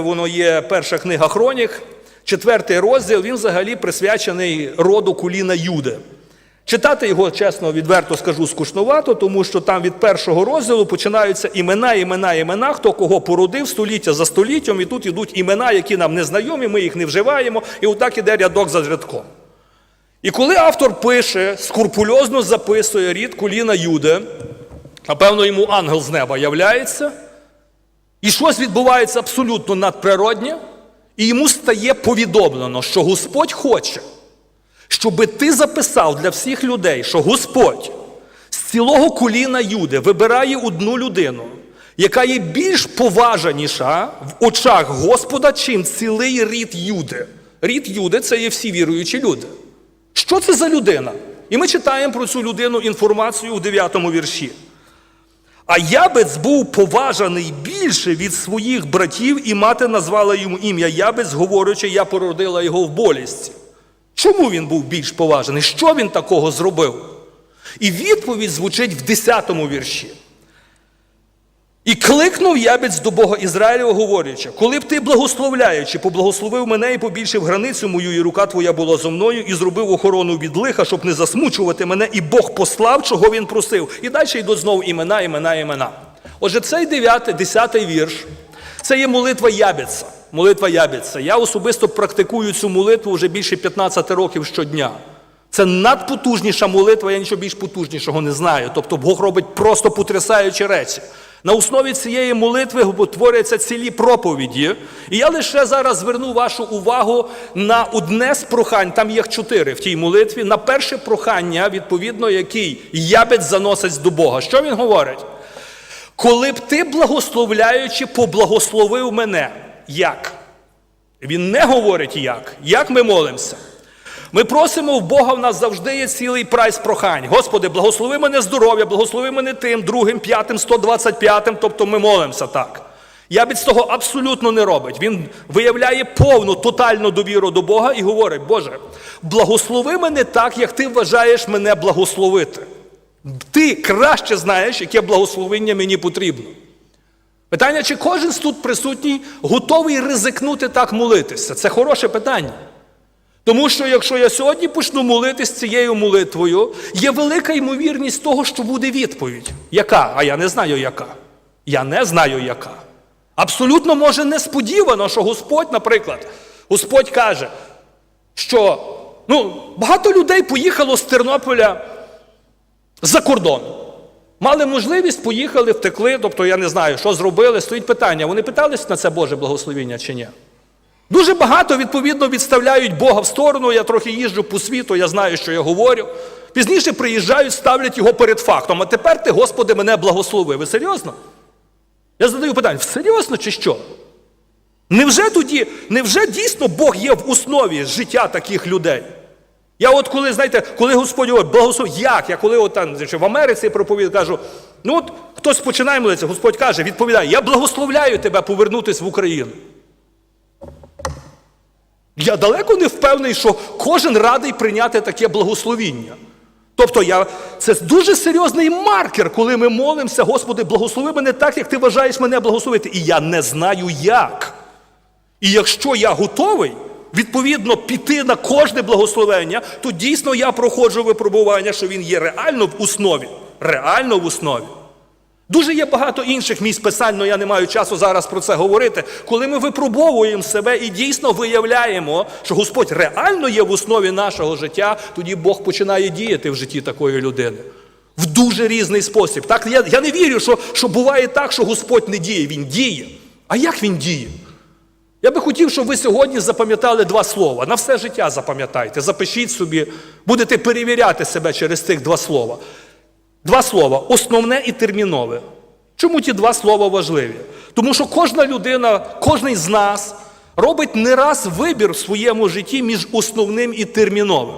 Воно є перша книга Хронік, четвертий розділ, він взагалі присвячений роду Куліна Юди. Читати його, чесно, відверто скажу, скучнувато, тому що там від першого розділу починаються імена, імена, імена, хто кого породив століття за століттям, і тут ідуть імена, які нам не знайомі, ми їх не вживаємо, і отак іде рядок за рядком. І коли автор пише, скрупульозно записує рід Куліна Юде, напевно, йому ангел з неба являється, і щось відбувається абсолютно надприроднє, і йому стає повідомлено, що Господь хоче, щоби ти записав для всіх людей, що Господь з цілого коліна Юди вибирає одну людину, яка є більш поважаніша в очах Господа, чим цілий рід Юди. Рід Юди це є всі віруючі люди. Що це за людина? І ми читаємо про цю людину інформацію у 9 вірші. А Ябець був поважаний більше від своїх братів, і мати назвала йому ім'я Ябець, говорячи, я породила його в болісті. Чому він був більш поважаний? Що він такого зробив? І відповідь звучить в 10 вірші. І кликнув ябець до Бога Ізраїля, говорячи, коли б ти, благословляючи, поблагословив мене і побільшив границю мою, і рука твоя була зо мною, і зробив охорону від лиха, щоб не засмучувати мене, і Бог послав, чого він просив. І далі йдуть знову імена, імена, імена. Отже, цей 9, 10 вірш це є молитва ябеця. Молитва ябеця. Я особисто практикую цю молитву вже більше 15 років щодня. Це надпотужніша молитва, я нічого більш потужнішого не знаю. Тобто Бог робить просто потрясаючі речі. На основі цієї молитви творяться цілі проповіді. І я лише зараз зверну вашу увагу на одне з прохань, там їх чотири в тій молитві, на перше прохання, відповідно, який ябець заносить до Бога. Що він говорить? Коли б ти, благословляючи, поблагословив мене, як? Він не говорить як. Як ми молимося? Ми просимо в Бога, в нас завжди є цілий прайс прохань. Господи, благослови мене здоров'я, благослови мене тим, другим, п'ятим, 125-м, тобто ми молимося так. Ябець того абсолютно не робить. Він виявляє повну, тотальну довіру до Бога і говорить, Боже, благослови мене так, як ти вважаєш мене благословити. Ти краще знаєш, яке благословення мені потрібно. Питання, чи кожен з тут присутній готовий ризикнути так молитися? Це хороше питання. Тому що якщо я сьогодні почну молитись цією молитвою, є велика ймовірність того, що буде відповідь. Яка? А я не знаю, яка. Я не знаю, яка. Абсолютно може несподівано, що Господь, наприклад, Господь каже, що ну, багато людей поїхало з Тернополя за кордон. Мали можливість, поїхали, втекли, тобто я не знаю, що зробили. Стоїть питання. Вони питались на це Боже благословіння чи ні? Дуже багато, відповідно, відставляють Бога в сторону. Я трохи їжджу по світу, я знаю, що я говорю. Пізніше приїжджають, ставлять його перед фактом. А тепер ти, Господи, мене благослови. Ви серйозно? Я задаю питання: серйозно чи що? Невже тоді, невже дійсно Бог є в основі життя таких людей? Я от коли, знаєте, коли Господь говорить, благослови, як? Я коли от там в Америці проповідаю, кажу, ну от хтось починає молитися, Господь каже, відповідає, я благословляю тебе повернутися в Україну. Я далеко не впевнений, що кожен радий прийняти таке благословіння. Тобто я, це дуже серйозний маркер, коли ми молимося, Господи, благослови мене так, як ти вважаєш мене благословити. І я не знаю як. І якщо я готовий, відповідно, піти на кожне благословення, то дійсно я проходжу випробування, що він є реально в основі. Реально в основі. Дуже є багато інших місць писань, але я не маю часу зараз про це говорити. Коли ми випробовуємо себе і дійсно виявляємо, що Господь реально є в основі нашого життя, тоді Бог починає діяти в житті такої людини. В дуже різний спосіб. Так, Я я не вірю, що, що буває так, що Господь не діє. Він діє. А як він діє? Я би хотів, щоб ви сьогодні запам'ятали два слова. На все життя запам'ятайте, запишіть собі, будете перевіряти себе через цих два слова. Два слова основне і термінове. Чому ті два слова важливі? Тому що кожна людина, кожен з нас робить не раз вибір в своєму житті між основним і терміновим.